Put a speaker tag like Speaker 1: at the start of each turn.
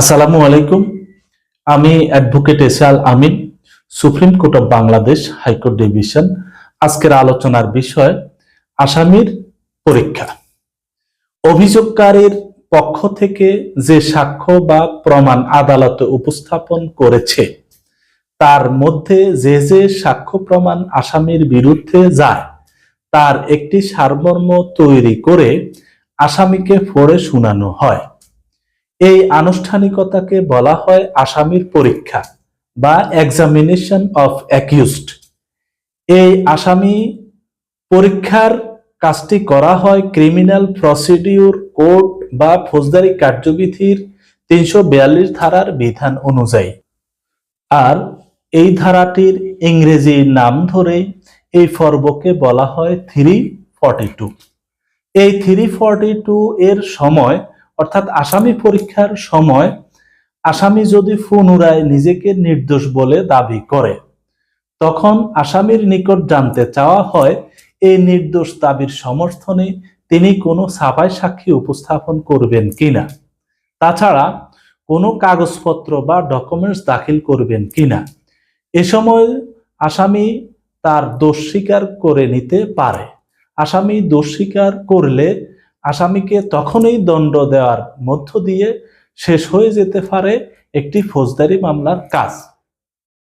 Speaker 1: আসসালামু আলাইকুম। আমি advocate Esal Amin, supreme court of Bangladesh high court division. আজকের আলোচনার বিষয়, আসামির পরীক্ষা। অভিযোগকারীর পক্ষ থেকে যে সাক্ষ্য বা প্রমাণ আদালতে উপস্থাপন করেছে, তার মধ্যে যে যে সাক্ষ্য প্রমাণ আসামির বিরুদ্ধে যায়, তার একটি সারমর্ম তৈরি করে আসামিকে পড়ে শোনানো হয়। এই আনুষ্ঠানিকতাকে বলা হয় আসামির পরীক্ষা বা এক্সামিনেশন অফ অ্যাকিউজড এই আসামি পরীক্ষার কাজটি করা হয় ক্রিমিনাল প্রসিডিউর কোড বা ফৌজদারি কার্যবিধির তিনশো বিয়াল্লিশ ধারার বিধান অনুযায়ী। আর এই ধারাটির ইংরেজি নাম ধরে এই পর্বকে বলা হয় থ্রি ফর্টি টু এই থ্রি ফর্টি টু এর সময় অর্থাৎ আসামি পরীক্ষার সময় আসামি যদি পুনরায় নিজেকে নির্দোষ বলে দাবি করে, তখন আসামির নিকট জানতে চাওয়া হয়, এই নির্দোষ দাবির সমর্থনে তিনি কোনো সাফাই সাক্ষী উপস্থাপন করবেন কিনা, তাছাড়া কোনো কাগজপত্র বা ডকুমেন্টস দাখিল করবেন কিনা, এ সময় আসামি তার দোষ স্বীকার করে নিতে পারে। আসামি দোষ স্বীকার করলে আসামিকে তখনই দণ্ড দেওয়ার মধ্য দিয়ে শেষ হয়ে যেতে পারে একটি ফৌজদারি মামলার কাজ।